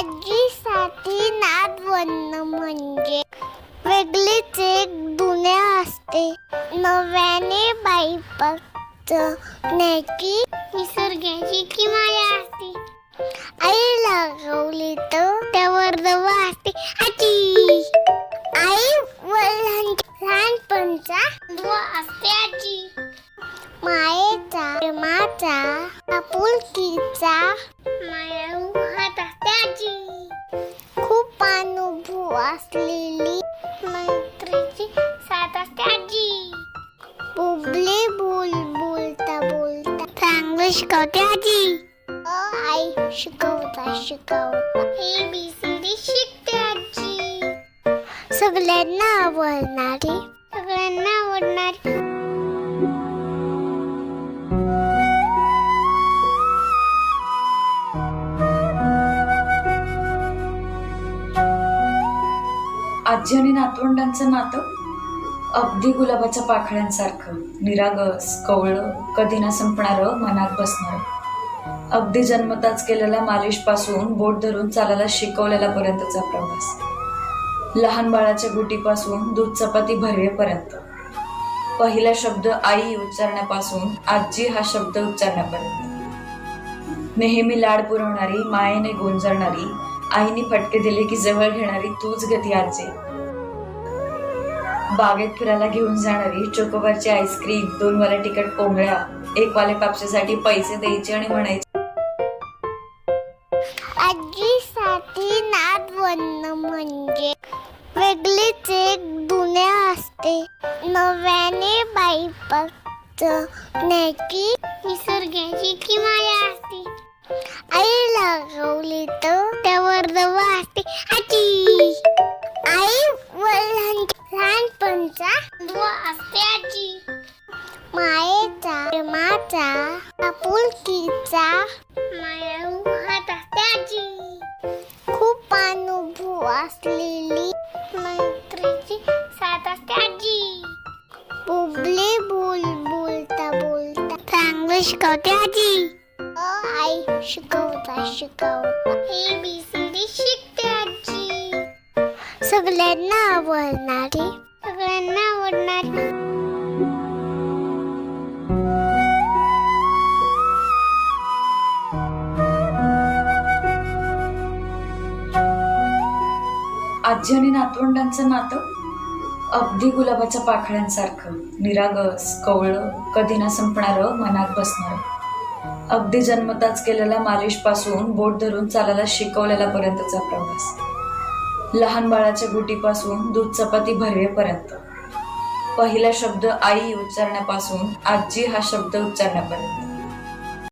आजीसाठी नाद बनणं म्हणजे वेगळीच एक दुनिया असते. नव्याने बाई न्याची निसर्गाची की माया असते आई लागवली तर त्यावर दवा असते. आजी! आई वडिलांच्या लहानपणचा दुवा असते आजी. मायेचा प्रेमाचा आपुलकीचा माया असलेली मैत्रीची साथ असते आजी. बुबली बोल बोलता बोलता. चांगलं शिकवते आजी. अ आई शिकवता शिकवता. ए बी सी डी शिकते आजी. सगळ्यांना आवडणारी. सगळ्यांना आवडणारी. आजी आणि नातवंडांचं नातं अगदी गुलाबाच्या पाखळ्यांसारखं. निरागस कवळं कधी न संपणारं मनात बसणारं. अगदी जन्मताच केलेल्या मालिशपासून बोट धरून चालायला शिकवलेला पर्यंतचा प्रवास. लहान बाळाच्या गुटीपासून दूध चपाती भरवेपर्यंत. पहिला शब्द आई उच्चारण्यापासून आजी हा शब्द उच्चारण्यापर्यंत. नेहमी लाड पुरवणारी मायेने गोंजरणारी आईने फटके दिले की जवळ घेणारी तूच गती आजी. बागेत फिरायला घेऊन जाणारी चोकोबारची आईस्क्रीम दोन वाले तिकट कोंबड्या एक वाले कापशासाठी पैसे द्यायचे आणि म्हणायचे. आजीसाठी नाद बनणं म्हणजे वेगळीच एक दुनिया असते. नव्याने बाई न्याची निसर्गाची की माया असते. आई लागवली तर लहानपणचा दुवा मायेचा प्रेमाचा आपुलकीचा माया हात खूप अनुभव असलेली मैत्रीची साथ असते बुबले बोल बोलता बोलता चांगलं शिकवते आजी. अ आई शिकवता शिकवता. ए बी सी डी शिकते आजी. सगळ्यांना आवडणारी सगळ्यांना आवडणारी आजी आणि नातवंडांचं नातं अगदी गुलाबाच्या पाखळ्यांसारखं. निरागस कवळं कधी ना संपणारं मनात बसणारं. अगदी जन्मताच केलेल्या मालिशपासून बोट धरून चालायला शिकवलेला पर्यंतचा प्रवास. लहान बाळाच्या गुटीपासून दूध चपाती भरवेपर्यंत. पहिला शब्द आई उच्चारण्यापासून आजी हा शब्द उच्चारण्यापर्यंत.